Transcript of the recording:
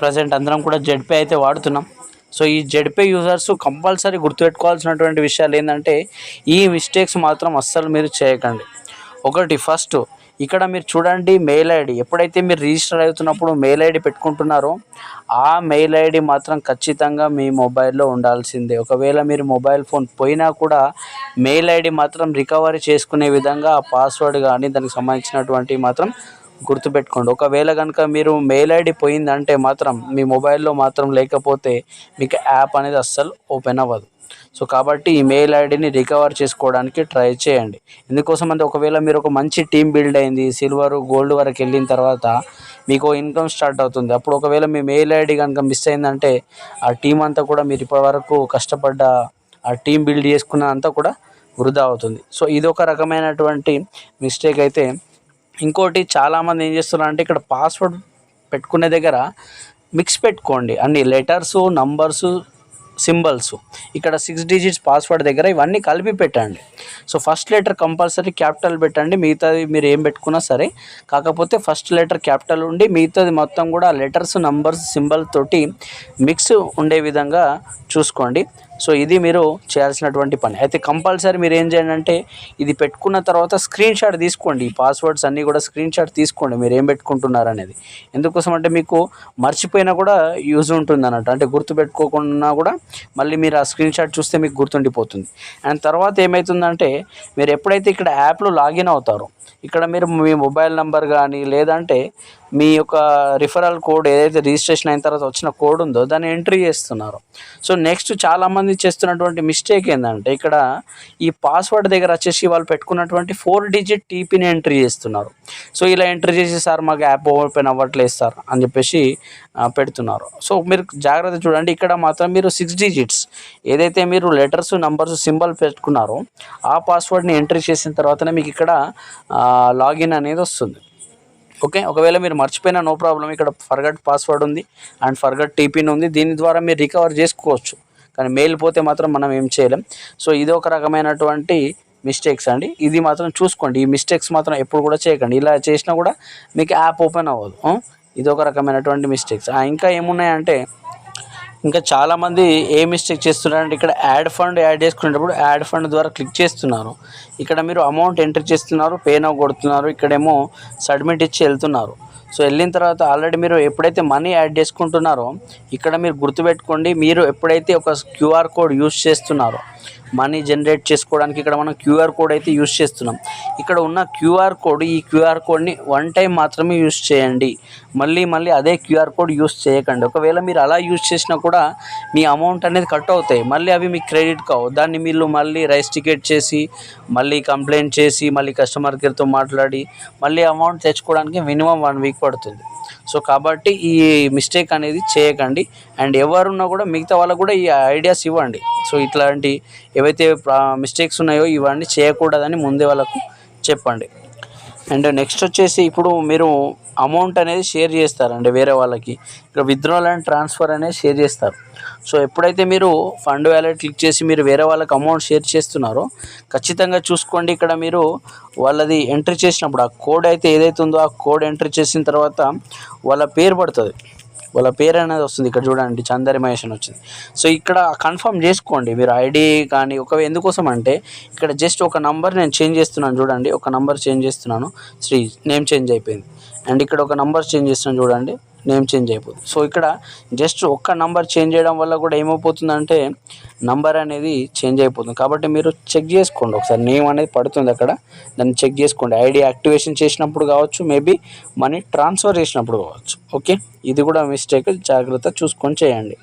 Present అందరం కూడా Zedpay అయితే వాడుతున్నాం. సో ఈ జెడ్పే యూజర్స్ కంపల్సరీ గుర్తుపెట్టుకోవాల్సినటువంటి విషయాలు ఏంటంటే ఈ మిస్టేక్స్ మాత్రం అస్సలు మీరు చేయకండి. ఒకటి ఫస్ట్ ఇక్కడ మీరు చూడండి మెయిల్ ఐడి ఎప్పుడైతే మీరు రిజిస్టర్ అవుతున్నప్పుడు మెయిల్ ఐడి పెట్టుకుంటున్నారో ఆ మెయిల్ ఐడి మాత్రం ఖచ్చితంగా మీ మొబైల్లో ఉండాల్సిందే. ఒకవేళ మీరు మొబైల్ ఫోన్ పోయినా కూడా మెయిల్ ఐడి మాత్రం రికవరీ చేసుకునే విధంగా ఆ పాస్వర్డ్ కానీ దానికి సంబంధించినటువంటి మాత్రం గుర్తుపెట్టుకోండి. ఒకవేళ కనుక మీరు మెయిల్ ఐడి పోయిందంటే మాత్రం మీ మొబైల్లో మాత్రం లేకపోతే మీకు యాప్ అనేది అస్సలు ఓపెన్ అవ్వదు. సో కాబట్టి ఈ మెయిల్ ఐడిని రికవర్ చేసుకోవడానికి ట్రై చేయండి. ఎందుకోసం అంటే ఒకవేళ మీరు ఒక మంచి టీం బిల్డ్ అయింది సిల్వర్ గోల్డ్ వరకు వెళ్ళిన తర్వాత మీకు ఇన్కమ్ స్టార్ట్ అవుతుంది. అప్పుడు ఒకవేళ మీ మెయిల్ ఐడి కనుక మిస్ అయిందంటే ఆ టీం అంతా కూడా మీరు ఇప్పటివరకు కష్టపడ్డ ఆ టీం బిల్డ్ చేసుకున్న అంతా కూడా వృధా అవుతుంది. సో ఇది ఒక రకమైనటువంటి మిస్టేక్ అయితే ఇంకోటి చాలామంది ఏం చేస్తున్నారు అంటే ఇక్కడ పాస్వర్డ్ పెట్టుకునే దగ్గర మిక్స్ పెట్టుకోండి. అన్ని లెటర్స్ నంబర్స్ సింబల్స్ ఇక్కడ సిక్స్ డిజిట్స్ పాస్వర్డ్ దగ్గర ఇవన్నీ కలిపి పెట్టండి. So first letter compulsory capital పెట్టండి. మిగతాది మీరు ఏం పెట్టుకున్నా సరే. కాకపోతే ఫస్ట్ లెటర్ క్యాపిటల్ ఉండి మిగతాది మొత్తం కూడా లెటర్స్ నంబర్స్ సింబల్ తోటి మిక్స్ ఉండే విధంగా చూసుకోండి. సో ఇది మీరు చేయాల్సినటువంటి పని. అయితే కంపల్సరీ మీరు ఏం చేయండి అంటే ఇది పెట్టుకున్న తర్వాత స్క్రీన్ షాట్ తీసుకోండి. ఈ పాస్వర్డ్స్ అన్నీ కూడా స్క్రీన్ షాట్ తీసుకోండి. మీరు ఏం పెట్టుకుంటున్నారు అనేది. ఎందుకోసం అంటే మీకు మర్చిపోయినా కూడా యూజ్ ఉంటుంది అన్నట్టు అంటే గుర్తు పెట్టుకోకుండా కూడా మళ్ళీ మీరు ఆ స్క్రీన్ షాట్ చూస్తే మీకు గుర్తుండిపోతుంది. అండ్ తర్వాత ఏమవుతుందంటే మీరు ఎప్పుడైతే ఇక్కడ యాప్లో లాగిన్ అవుతారో ఇక్కడ మీరు మీ మొబైల్ నెంబర్ కానీ లేదంటే మీ యొక్క రిఫరల్ కోడ్ ఏదైతే రిజిస్ట్రేషన్ అయిన తర్వాత వచ్చిన కోడ్ ఉందో దాన్ని ఎంట్రీ చేస్తున్నారు. సో నెక్స్ట్ చాలామంది చేస్తున్నటువంటి మిస్టేక్ ఏంటంటే ఇక్కడ ఈ పాస్వర్డ్ దగ్గర వచ్చేసి వాళ్ళు పెట్టుకున్నటువంటి ఫోర్ డిజిట్ టీపీని ఎంట్రీ చేస్తున్నారు. సో ఇలా ఎంట్రీ చేసి సార్ మాకు యాప్ ఓపెన్ అవ్వట్లేదు సార్ అని చెప్పేసి పెడుతున్నారు. సో మీరు జాగ్రత్త చూడండి. ఇక్కడ మాత్రం మీరు సిక్స్ డిజిట్స్ ఏదైతే మీరు లెటర్స్ నంబర్స్ సింబల్ పెట్టుకున్నారో ఆ పాస్వర్డ్ని ఎంట్రీ చేసిన తర్వాతనే మీకు ఇక్కడ లాగిన్ అనేది వస్తుంది. ఓకే ఒకవేళ మీరు మర్చిపోయినా నో ప్రాబ్లం. ఇక్కడ ఫర్గట్ పాస్వర్డ్ ఉంది అండ్ ఫర్గట్ టీపిన్ ఉంది. దీని ద్వారా మీరు రికవర్ చేసుకోవచ్చు. కానీ మెయిల్ పోతే మాత్రం మనం ఏం చేయలేం. సో ఇది ఒక రకమైనటువంటి మిస్టేక్స్ అండి. ఇది మాత్రం చూసుకోండి. ఈ మిస్టేక్స్ మాత్రం ఎప్పుడు కూడా చేయకండి. ఇలా చేసినా కూడా మీకు యాప్ ఓపెన్ అవ్వదు. ఇది ఒక రకమైనటువంటి మిస్టేక్స్ ఇంకా ఏమున్నాయంటే ఇంకా చాలామంది ఏ మిస్టేక్ చేస్తున్నారంటే ఇక్కడ యాడ్ ఫండ్ యాడ్ చేసుకునేటప్పుడు యాడ్ ఫండ్ ద్వారా క్లిక్ చేస్తున్నారు. ఇక్కడ మీరు అమౌంట్ ఎంటర్ చేస్తున్నారు పే నౌ కొడుతున్నారు ఇక్కడేమో సబ్మిట్ ఇచ్చి వెళ్తున్నారు. సో వెళ్ళిన తర్వాత ఆల్రెడీ మీరు ఎప్పుడైతే మనీ యాడ్ చేసుకుంటున్నారో ఇక్కడ మీరు గుర్తుపెట్టుకోండి మీరు ఎప్పుడైతే ఒక క్యూఆర్ కోడ్ యూస్ చేస్తున్నారో మనీ జనరేట్ చేసుకోవడానికి ఇక్కడ మనం క్యూఆర్ కోడ్ అయితే యూస్ చేస్తున్నాం. ఇక్కడ ఉన్న క్యూఆర్ కోడ్ ఈ క్యూఆర్ కోడ్ని వన్ టైం మాత్రమే యూస్ చేయండి. మళ్ళీ మళ్ళీ అదే క్యూఆర్ కోడ్ యూస్ చేయకండి. ఒకవేళ మీరు అలా యూస్ చేసినా కూడా మీ అమౌంట్ అనేది కట్ అవుతాయి. మళ్ళీ అవి మీకు క్రెడిట్ కావు. దాన్ని మీరు మళ్ళీ రైస్ టికెట్ చేసి మళ్ళీ కంప్లైంట్ చేసి మళ్ళీ కస్టమర్ కేర్తో మాట్లాడి మళ్ళీ అమౌంట్ తెచ్చుకోవడానికి మినిమం వన్ వీక్ పడుతుంది. సో కాబట్టి ఈ మిస్టేక్ అనేది చేయకండి. అండ్ ఎవరున్నా కూడా మిగతా వాళ్ళకు కూడా ఈ ఐడియాస్ ఇవ్వండి. సో ఇట్లాంటి ఏవైతే మిస్టేక్స్ ఉన్నాయో ఇవన్నీ చేయకూడదని ముందే వాళ్ళకు చెప్పండి. అండ్ నెక్స్ట్ వచ్చేసి ఇప్పుడు మీరు అమౌంట్ అనేది షేర్ చేస్తారండి వేరే వాళ్ళకి. ఇక విత్డ్రాల్ అండ్ ట్రాన్స్ఫర్ అనేది షేర్ చేస్తారు. సో ఎప్పుడైతే మీరు ఫండ్ వ్యాలెట్ క్లిక్ చేసి మీరు వేరే వాళ్ళకి అమౌంట్ షేర్ చేస్తున్నారో ఖచ్చితంగా చూసుకోండి ఇక్కడ మీరు వాళ్ళది ఎంట్రీ చేసినప్పుడు. ఆ కోడ్ అయితే ఏదైతే ఉందో ఆ కోడ్ ఎంట్రీ చేసిన తర్వాత వాళ్ళ పేరు పడుతుంది. వాళ్ళ పేరు అనేది వస్తుంది. ఇక్కడ చూడండి చందరి మహేష్ అని వచ్చింది. సో ఇక్కడ కన్ఫర్మ్ చేసుకోండి. మీరు ఐడి కానీ ఒక ఎందుకోసం అంటే ఇక్కడ జస్ట్ ఒక నంబర్ నేను చేంజ్ చేస్తున్నాను చూడండి. ఒక నంబర్ చేంజ్ చేస్తున్నాను. శ్రీ నేమ్ చేంజ్ అయిపోయింది. అండ్ ఇక్కడ ఒక నంబర్ చేంజ్ చేస్తున్నాను చూడండి. నేమ్ చేంజ్ అయిపోతుంది. సో ఇక్కడ జస్ట్ ఒక్క నంబర్ చేంజ్ చేయడం వల్ల కూడా ఏమైపోతుందంటే నంబర్ అనేది చేంజ్ అయిపోతుంది. కాబట్టి మీరు చెక్ చేసుకోండి ఒకసారి నేమ్ అనేది పడుతుంది అక్కడ. దాన్ని చెక్ చేసుకోండి. ఐడి యాక్టివేషన్ చేసినప్పుడు కావచ్చు మేబీ మనీ ట్రాన్స్ఫర్ చేసినప్పుడు కావచ్చు. ఓకే? ఇది కూడా మిస్టేక్ జాగ్రత్త చూసుకొని చేయండి.